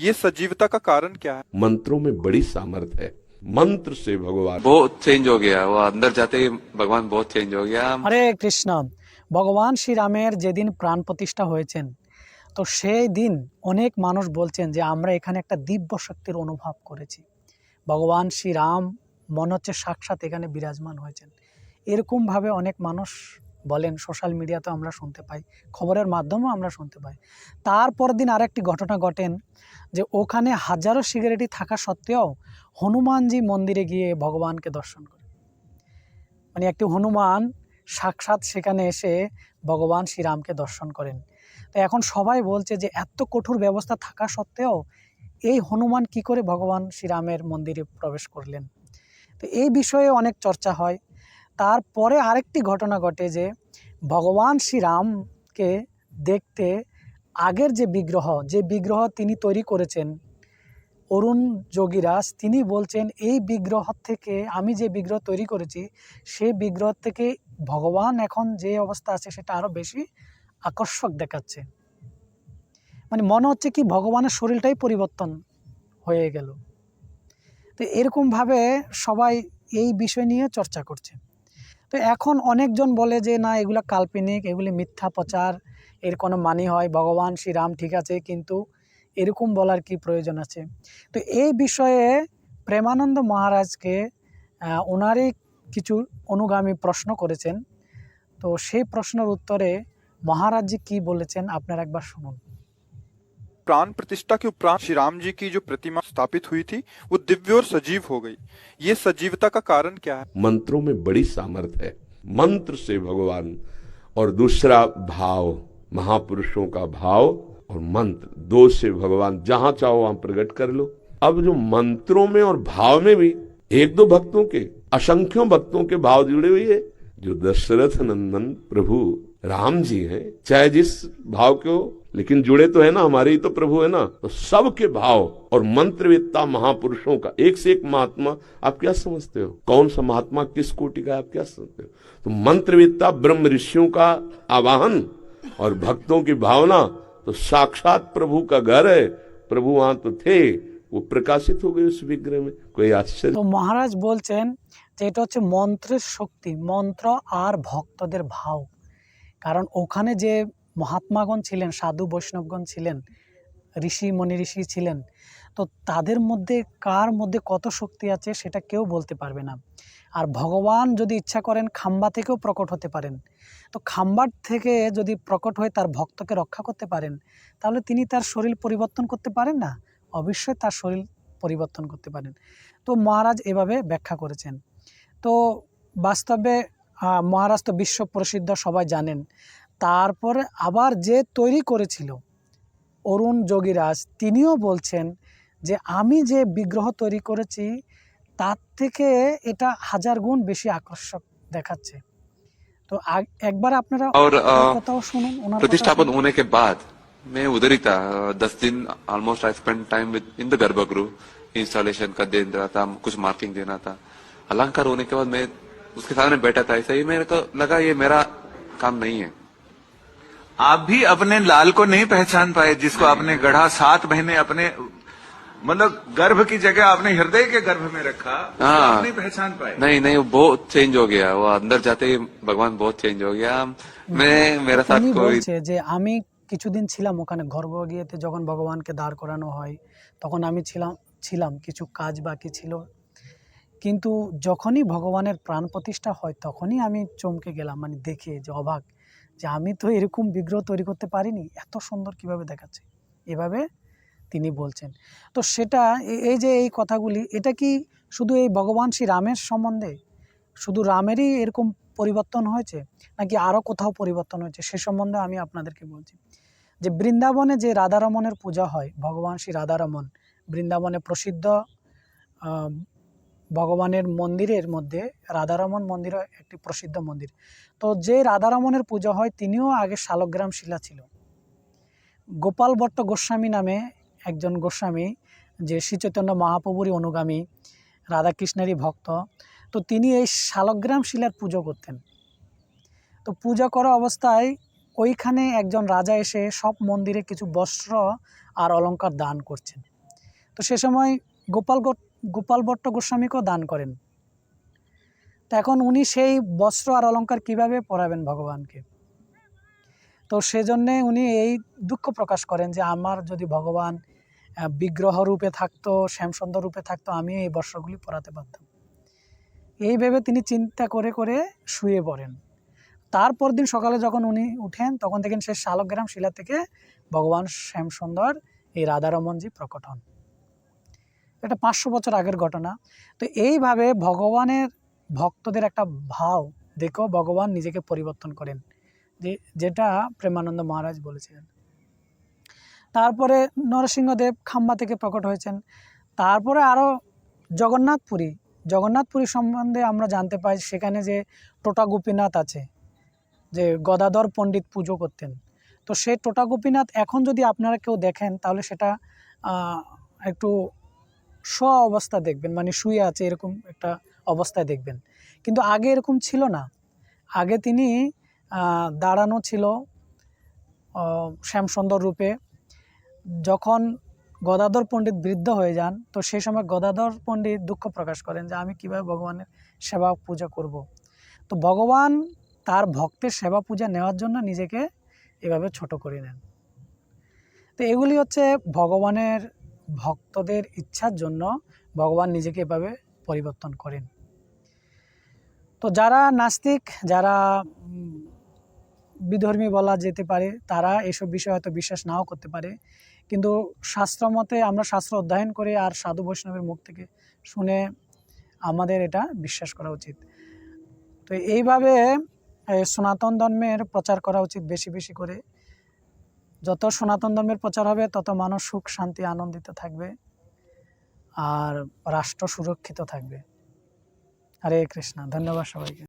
ये सजीवता का कारण क्या है मंत्रों में बड़ी सामर्थ्य है मंत्र से भगवान बहुत चेंज हो गया वो अंदर जाते ही भगवान बहुत चेंज हो गया হরে কৃষ্ণ ভগবান শ্রীরামের যেদিন প্রাণ প্রতিষ্ঠা হয়েছেন তো সেই দিন অনেক মানুষ বলছেন যে আমরা এখানে একটা দিব্য শক্তির অনুভব করেছি ভগবান শ্রীরাম মনে হচ্ছে সাক্ষাৎ এখানে বিরাজমান হয়েছেন এরকমভাবে অনেক মানুষ বলেন সোশ্যাল মিডিয়াতে আমরা শুনতে পাই, খবরের মাধ্যমেও আমরা শুনতে পাই। তারপর দিন আরেকটি ঘটনা ঘটেন যে, ওখানে হাজারো সিগারেটি থাকা সত্ত্বেও হনুমানজি মন্দিরে গিয়ে ভগবানকে দর্শন করে মানে একটি হনুমান সাক্ষাৎ সেখানে এসে ভগবান শ্রীরামকে দর্শন করেন। তো এখন সবাই বলছে যে, এত কঠোর ব্যবস্থা থাকা সত্ত্বেও এই হনুমান কি করে ভগবান শ্রীরামের মন্দিরে প্রবেশ করলেন? তো এই বিষয়ে অনেক চর্চা হয়। তারপরে আরেকটি ঘটনা ঘটে যে ভগবান শ্রীরামকে দেখতে আগের যে বিগ্রহ যে বিগ্রহ তিনি তৈরি করেছেন, অরুণ যোগীরাজ, তিনি বলছেন, এই বিগ্রহ থেকে আমি যে বিগ্রহ তৈরি করেছি, সেই বিগ্রহ থেকে ভগবান এখন যে অবস্থা আছে, সেটা আরও বেশি আকর্ষক দেখাচ্ছে। মানে মনে হচ্ছে কি ভগবানের শরীরটাই পরিবর্তন হয়ে গেল। তো এরকমভাবে সবাই এই বিষয় নিয়ে চর্চা করছে। তো এখন অনেকজন বলে যে, না, এগুলো কাল্পনিক, এগুলি মিথ্যা প্রচার, এর কোনো মানি হয়, ভগবান, শ্রীরাম, ঠিক আছে, কিন্তু এরকম বলার কি প্রয়োজন আছে? তো এই বিষয়ে প্রেমানন্দ মহারাজকে ওনারই কিছু অনুগামী প্রশ্ন করেছেন। তো সেই প্রশ্নের উত্তরে মহারাজজি কি বলেছেন, আপনারা একবার শুনুন। प्राण प्रतिष्ठा के उपरांत श्री राम जी की जो प्रतिमा स्थापित हुई थी, वो दिव्य और सजीव हो गई। ये सजीवता का कारण क्या है? मंत्रों में बड़ी सामर्थ्य है। मंत्र से भगवान और दूसरा भाव, महापुरुषों का भाव और मंत्र। दो से भगवान जहाँ चाहो वहाँ प्रकट कर लो। अब जो मंत्रों में और भाव में भी एक दो भक्तों के, असंख्यों भक्तों के भाव जुड़े हुए है, जो दशरथ नंदन प्रभु राम जी हैं, चाहे जिस भाव के लेकिन जुड़े तो है ना हमारे ही तो प्रभु है ना तो सबके भाव और मंत्रवेत्ता महापुरुषों का एक से एक महात्मा आप क्या समझते हो कौन सा महात्मा किस कोटि का है, आप क्या समझते हो तो मंत्रवेत्ता ब्रह्म ऋषियों का आवाहन और भक्तों की भावना तो साक्षात प्रभु का घर है प्रभु वहां तो थे वो प्रकाशित हो गए उस विग्रह में कोई आश्चर्य তো মহারাজ বলছেন যে এটা হচ্ছে মন্ত্রের শক্তি মন্ত্র আর ভক্তদের ভাও কারণ ওখানে যে মহাত্মাগণ ছিলেন, সাধু বৈষ্ণবগণ ছিলেন, ঋষি, মনি ঋষি ছিলেন। তো তাদের মধ্যে কার মধ্যে কত শক্তি আছে সেটা কেউ বলতে পারবে না। আর ভগবান যদি ইচ্ছা করেন খাম্বা থেকেও প্রকট হতে পারেন। তো খাম্বার থেকে যদি প্রকট হয়ে তার ভক্তকে রক্ষা করতে পারেন, তাহলে তিনি তার শরীর পরিবর্তন করতে পারেন না? অবশ্যই তার শরীর পরিবর্তন করতে পারেন। তো মহারাজ এভাবে ব্যাখ্যা করেছেন। তো বাস্তবে মহারাজ তো বিশ্ব প্রসিদ্ধ, সবাই জানেন। তারপরে আবার যে তৈরি করেছিল অরুণ যোগীরাজ তিনিও বলছেন যে আমি যে বিগ্রহ তৈরি করেছি তার থেকে এটা হাজার গুণ বেশি আকর্ষক দেখাচ্ছে তো আগ- একবার আপনারা और अ, ওনার কথাও শুনুন ওনার কথা प्रतिष्ठापन শুনুন। होने के बाद मैं उधर ही था दस दिन almost I spend time with in the garbhagriha installation का दिन रहा था कुछ मार्किंग देना था अलंकार होने के बाद मैं उसके सामने बैठा था ऐसा ही मेरे को लगा ये मेरा काम नहीं है आप भी अपने लाल को नहीं पहचान पाए जिसको आपने गढ़ा सात महीने अपने मतलब गर्भ की जगह आपने हृदय के गर्भ में रखा उसको हाँ। आप नहीं पहचान पाए नहीं नहीं वो बहुत चेंज हो गया वो अंदर जाते ही भगवान बहुत चेंज हो गया मैं मेरा साथ তিনি कोई বলছে যে আমি কিছুদিন ছিলাম ওখানে গর্ভগৃহতে যখন ভগবানকে দাঁড় করানো হয় তখন আমি ছিলাম ছিলাম কিছু কাজ বাকি ছিল কিন্তু যখনই ভগবানের প্রাণ প্রতিষ্ঠা হয় তখনই আমি চমকে গেলাম মানে দেখে যে অবাক যে আমি তো এরকম বিগ্রহ তৈরি করতে পারিনি, এত সুন্দর কীভাবে দেখাচ্ছে? এভাবে তিনি বলছেন। তো সেটা এই যে এই কথাগুলি, এটা কি শুধু এই ভগবান শ্রী রামের সম্বন্ধে? শুধু রামেরই এরকম পরিবর্তন হয়েছে? নাকি আরও কোথাও পরিবর্তন হয়েছে? সে সম্বন্ধে আমি আপনাদেরকে বলছি। যে বৃন্দাবনে যে রাধারমণের পূজা হয়, ভগবান শ্রী রাধারমণ বৃন্দাবনে প্রসিদ্ধ ভগবানের মন্দিরের মধ্যে রাধারমণ মন্দিরও একটি প্রসিদ্ধ মন্দির। তো যে রাধারমণের পুজো হয়, তিনিও আগে শালগ্রাম শিলা ছিল। গোপাল ভট্ট গোস্বামী নামে একজন গোস্বামী, যে শ্রীচৈতন্য মহাপ্রভুরই অনুগামী, রাধাকৃষ্ণেরই ভক্ত, তো তিনি এই শালগ্রাম শিলার পুজো করতেন। তো পূজা করা অবস্থায় ওইখানে একজন রাজা এসে সব মন্দিরে কিছু বস্ত্র আর অলঙ্কার দান করছেন। তো সে সময় গোপাল গোপাল ভট্ট গোস্বামীকেও দান করেন। তো এখন উনি সেই বস্ত্র আর অলংকার কীভাবে পরাবেন ভগবানকে? তো সেজন্যে উনি এই দুঃখ প্রকাশ করেন যে আমার যদি ভগবান বিগ্রহ রূপে থাকতো, শ্যামসুন্দর রূপে থাকতো, আমি এই বস্ত্রগুলি পরাতে পারতাম। এই ভেবে তিনি চিন্তা করে করে শুয়ে পড়েন। তারপর দিন সকালে যখন উনি উঠেন, তখন দেখেন সে শালগ্রাম শিলা থেকে ভগবান শ্যামসুন্দর এই রাধারমনজি প্রকট হন। এটা পাঁচশো বছর আগের ঘটনা। তো এইভাবে ভগবানের ভক্তদের একটা ভাব দেখেও ভগবান নিজেকে পরিবর্তন করেন। যে, যেটা প্রেমানন্দ মহারাজ বলেছিলেন। তারপরে নরসিংহদেব খাম্বা থেকে প্রকট হয়েছেন। তারপরে আরও জগন্নাথপুরী। জগন্নাথপুরী সম্বন্ধে আমরা জানতে পাই সেখানে যে টোটা গোপীনাথ আছে, যে গদাধর পণ্ডিত পুজো করতেন। তো সেই টোটা গোপীনাথ এখন যদি আপনারা কেউ দেখেন, তাহলে সেটা একটু স্ব অবস্থা দেখবেন মানে শুয়ে আছে এরকম একটা অবস্থায় দেখবেন। কিন্তু আগে এরকম ছিল না। আগে তিনি দাঁড়ানো ছিল শ্যামসুন্দর রূপে। যখন গদাধর পণ্ডিত বৃদ্ধ হয়ে যান, তো সেই সময় গদাধর পণ্ডিত দুঃখ প্রকাশ করেন যে, আমি কীভাবে ভগবানের সেবা পূজা করব। তো ভগবান তার ভক্তের সেবা পূজা নেওয়ার জন্য নিজেকে এভাবে ছোট করে নেন। তো এগুলি হচ্ছে ভগবানের ভক্তদের ইচ্ছার জন্য ভগবান নিজেকে এভাবে পরিবর্তন করেন। তো যারা নাস্তিক, যারা বিধর্মী বলা যেতে পারে, তারা এসব বিষয়ে হয়তো বিশ্বাস নাও করতে পারে। কিন্তু শাস্ত্র মতে আমরা শাস্ত্র অধ্যয়ন করে আর সাধু বৈষ্ণবের মুখ থেকে শুনে আমাদের এটা বিশ্বাস করা উচিত। তো এইভাবে সনাতন ধর্মের প্রচার করা উচিত বেশি বেশি করে। যত সনাতন ধর্মের প্রচার হবে, তত মানুষ সুখ, শান্তি, আনন্দিত থাকবে আর রাষ্ট্র সুরক্ষিত থাকবে। হরে কৃষ্ণ, ধন্যবাদ সবাইকে।